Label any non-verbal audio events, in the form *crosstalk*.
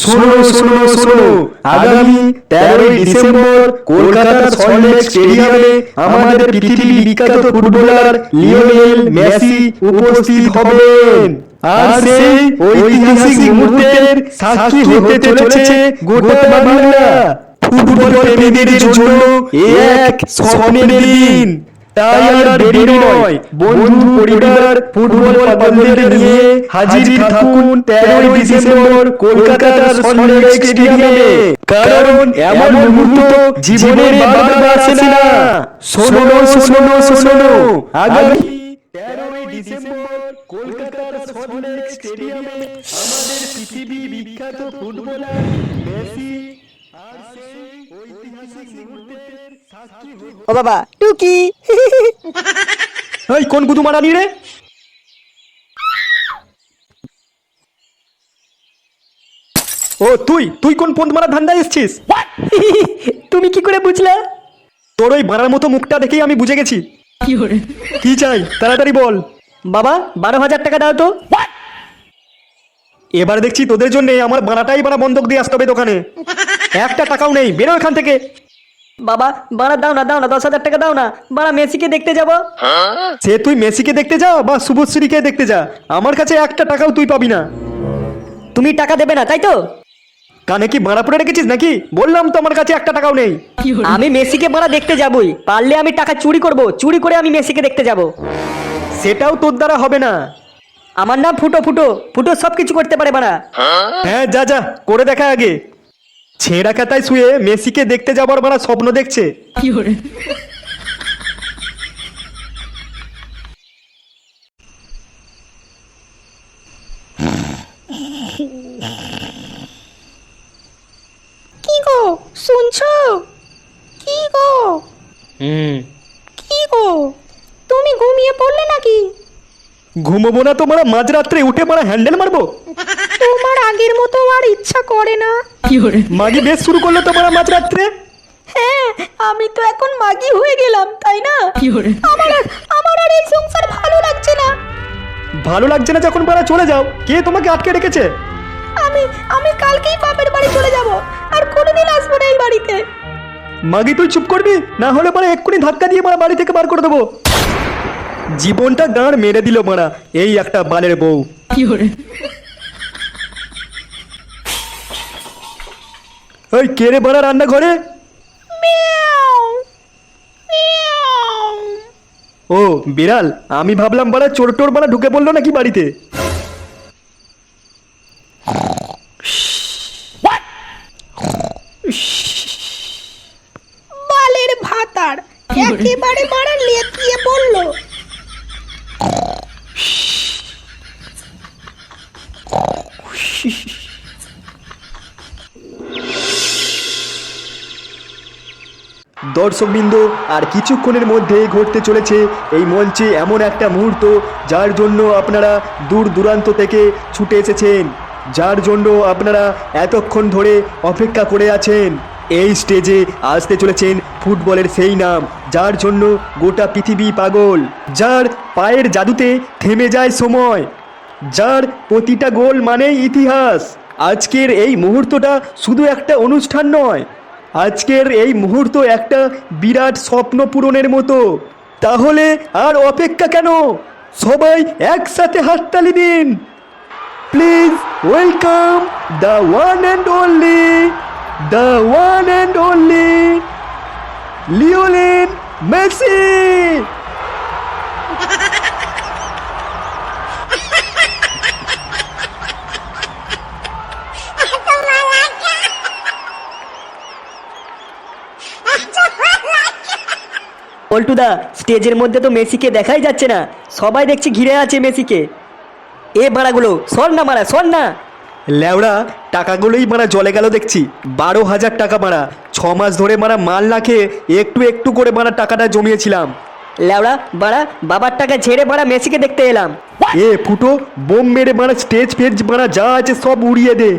শোনো শোনো শোনো। আগামী তেরোই ডিসেম্বর কলকাতার সল্টলেক স্টেডিয়ামে আমাদের পৃথিবী বিখ্যাত ফুটবলার লিওনেল মেসি উপস্থিত হবেন। আর সেই ঐতিহাসিক মুহূর্তের সাক্ষী হতে চলেছে গোটা বাংলা ফুটবল প্রেমীদের জন্য এক স্বপ্নের দিন। তাই আর দেরি নয়। বন্ধু পরিবার ফুটবল পাগলদের নিয়ে হাজির থাকুন তেরোই ডিসেম্বর কলকাতার সল্টলেক স্টেডিয়ামে কারণ এমন মুহূর্ত জীবনে বারবার আসে না। শোনো শোনো শোনো আগামী তেরোই ডিসেম্বর কলকাতার সল্টলেক স্টেডিয়ামে আমাদের পৃথিবী বিখ্যাত ফুটবলার মেসি ও বাবা টুকি। এই কোন গুদু রে? ও তুই তুই কোন মারা ধান্দায় এসছিস? তুমি কি করে বুঝলা? তোর ওই বাড়ার মতো মুখটা দেখেই আমি বুঝে গেছি। কি চাই? তাড়াতাড়ি বল। বাবা বারো হাজার টাকা দাও তো। এবার দেখছি তোদের জন্য আমার বানাটাই বানা বন্ধক দিয়ে আসতে হবে দোকানে। *laughs* একটা টাকাও নেই। বেরো এখান থেকে। বাবা বাড়া দাও না দাও না দশ হাজার টাকা দাও না। বাড়া মেসিকে দেখতে যাব। সে তুই মেসিকে দেখতে যা বা শুভশ্রীকে দেখতে যা। আমার কাছে একটা টাকাও তুই পাবি না। তুমি টাকা দেবে না তাই তো? কানে কি বাড়া পড়ে রেখেছিস নাকি? বললাম তো আমার কাছে একটা টাকাও নেই। আমি মেসিকে বাড়া দেখতে যাবই। পারলে আমি টাকা চুরি করব। চুরি করে আমি মেসিকে দেখতে যাব। সেটাও তোর দ্বারা হবে না। আমার নাম ফুটো ফুটো। ফুটো সব কিছু করতে পারে বাড়া। হ্যাঁ যা যা। করে দেখা আগে। ছেঁড়া খাতায় শুয়ে মেসিকে দেখতে যাবার মারা স্বপ্ন দেখছে। কি গো শুনছো? কি গো? হুম। কি গো? তুমি ঘুমিয়ে পড়লে নাকি? ঘুমোবো না তো মারা মাঝরাত্রে উঠে মারা হ্যান্ডেল মারবো। আগের মতো আর ইচ্ছা করে না। মাগি বেশ শুরু করল তো মারা মাঝরাত্রে হ্যাঁ আমি তো এখন মাগি হয়ে গেলাম তাই না? আমার আমার আর এই সংসার ভালো লাগছে না। ভালো লাগছে না যখন মারা চলে যাও। কে তোমাকে আটকে রেখেছে? আমি আমি কালকেই বাপের বাড়ি চলে যাব আর কোনোদিন আসব না এই বাড়িতে। মাগি তুই চুপ করবি? না হলে মারা এক্ষুনি ধাক্কা দিয়ে মারা বাড়ি থেকে বার করে দেবো। জীবনটা গাঁড় মেরে দিল মারা এই একটা বালের বউ। ওই কে রে রান্নাঘরে? Miao Miao. ও বিড়াল আমি ভাবলাম বাড়া চোর টোর বাড়া ঢুকে পড়ল নাকি বাড়িতে? বালের ভাতার একেবারে মারা লেতিয়ে পড়ল। দর্শকবৃন্দ, আর কিছুক্ষণের মধ্যেই ঘটতে চলেছে এই মঞ্চে এমন একটা মুহূর্ত, যার জন্য আপনারা দূর দূরান্ত থেকে ছুটে এসেছেন, যার জন্য আপনারা এতক্ষণ ধরে অপেক্ষা করে আছেন। এই স্টেজে আসতে চলেছেন ফুটবলের সেই নাম, যার জন্য গোটা পৃথিবী পাগল, যার পায়ের জাদুতে থেমে যায় সময়, যার প্রতিটা গোল মানেই ইতিহাস। আজকের এই মুহূর্তটা শুধু একটা অনুষ্ঠান নয় আজকের এই মুহূর্ত একটা বিরাট স্বপ্ন পূরণের মতো। তাহলে আর অপেক্ষা কেন? সবাই একসাথে হাততালি দিন। Please welcome the one and only, the one and only Lionel Messi. পল্টুদা স্টেজের মধ্যে তো মেসিকে দেখাই যাচ্ছে না। সবাই দেখছি ঘিরে আছে মেসিকে। এ ভাড়াগুলো সর না মারা সর না। ল্যাওড়া টাকাগুলোই মারা জলে গেল দেখছি। বারো হাজার টাকা মারা। ছ মাস ধরে মারা মাল না খেয়ে একটু একটু করে মারা টাকাটা জমিয়েছিলাম। লেওড়া বাড়া বাবার টাকা ছেড়ে বাড়া মেসিকে দেখতে এলাম। এ ফুটো বোম মেরে মারা স্টেজ ফেজ মারা যা আছে সব উড়িয়ে দে।